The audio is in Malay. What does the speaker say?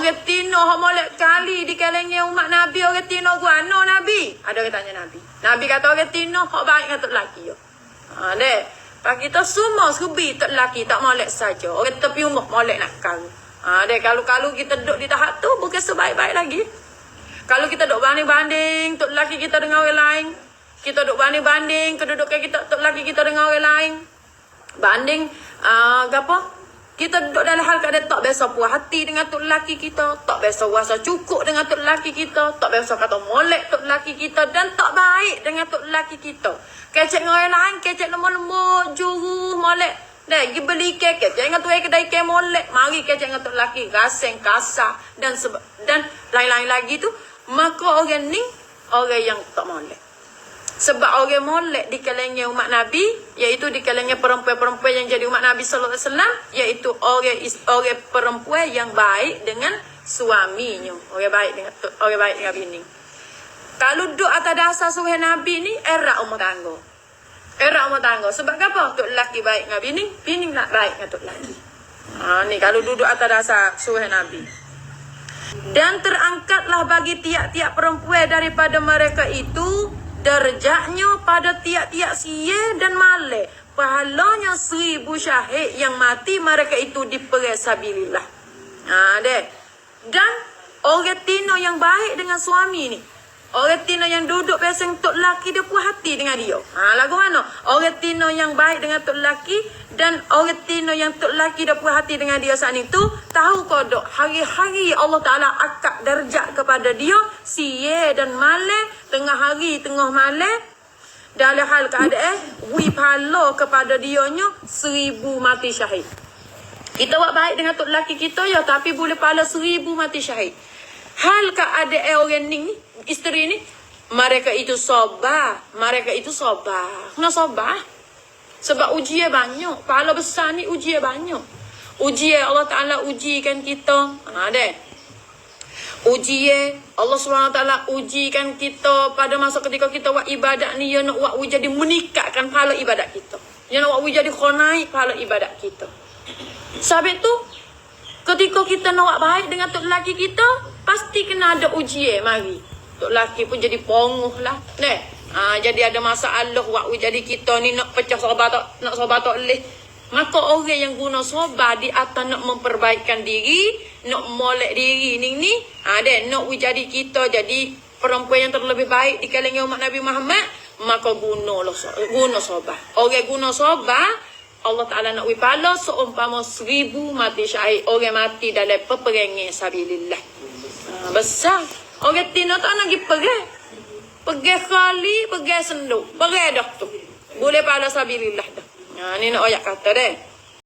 Orang tino hok molek kali di kalangan umat Nabi orang tino guano Nabi. Ada orang tanya Nabi. Nabi kata orang tino hok baik kata lelaki yo. Ha dek. Pak kita semua serubi tak lelaki tak molek saja. Orang tepi umur molek nak kali. Ha dek kalau kalau kita duduk di tahap tu bukan sebaik-baik lagi. Kalau kita duduk banding-banding tok lelaki kita dengan orang lain, kita duduk banding-banding kedudukan kita tok lelaki kita dengan orang lain. Banding uh, apa? Kita duduk dalam hal keadaan tak biasa puas hati dengan tok lelaki kita, tak biasa rasa cukup dengan tok lelaki kita, tak biasa kata molek tok lelaki kita dan tak baik dengan tok lelaki kita. Kecek dengan orang lain, kecek lemah-lemah, juru, molek. Dah, pergi beli kek, kecek dengan tuai kedai kek molek. Mari kecek dengan tok lelaki, gasing, kasar dan dan lain-lain lagi tu. Maka orang ni, orang yang tak molek. Sebab orang molek di kalangan umat Nabi, iaitu di kalangan perempuan-perempuan yang jadi umat Nabi sallallahu alaihi wasallam, iaitu orang orang perempuan yang baik dengan suaminya. Orang baik dengan orang baik dengan bini. Kalau duduk atas dasar suruh Nabi ni, era rumah tangga. Era rumah tangga. Sebab apa? Tok lelaki baik dengan bini, bini nak baik dengan tok lelaki. Ha, ni kalau duduk atas dasar suruh Nabi. Dan terangkatlah bagi tiap-tiap perempuan daripada mereka itu derajatnya pada tiap-tiap sia dan malik. Pahalanya seribu syahid yang mati mereka itu diperesabilillah. Ha, dek. Dan orang tino yang baik dengan suami ni. Orang tino yang duduk biasa untuk lelaki dia puas hati dengan dia. Ha, lagu mana? Orang tino yang baik dengan tok lelaki dan orang tino yang tok lelaki dia puas hati dengan dia saat itu tahu kodok hari-hari Allah Taala akak darjat kepada dia siye dan malam tengah hari tengah malam dalam hal keadaan wi pahala kepada dianya seribu mati syahid. Kita buat baik dengan tok lelaki kita ya tapi boleh pahala seribu mati syahid. Hal keadaan orang ni, isteri ni, mereka itu sabar. Mereka itu sabar. Kena sabar. Sebab ujian banyak. Pahala besar ni ujian banyak. Ujian Allah Ta'ala ujikan kita. Ha, deh. Ujian Allah SWT ujikan kita pada masa ketika kita buat ibadat ni, ya nak buat jadi meningkatkan pahala ibadat kita. Ya nak buat jadi khonai pahala ibadat kita. Sebab tu, ketika kita nak buat baik dengan tok lelaki kita, pasti kena ada ujian mari. Tok lelaki pun jadi pongoh lah. Neh. Ha, jadi ada masalah buat jadi kita ni nak pecah sabar tak, nak sabar tak boleh. Maka orang yang guna sabar di atas nak memperbaikkan diri, nak molek diri ni ni, ha, deh, nak jadi kita jadi perempuan yang terlebih baik di kalangan umat Nabi Muhammad, maka gunalah sa- guna sabar. Orang guna sabar, Allah Ta'ala nak wipala seumpama seribu mati syahid. Orang mati dalam peperangan sabilillah. Ha, besar. Orang tina tak nak pergi perang. Pergi kali, pergi senduk. Pergi dah tu. Boleh pada sabilillah dah.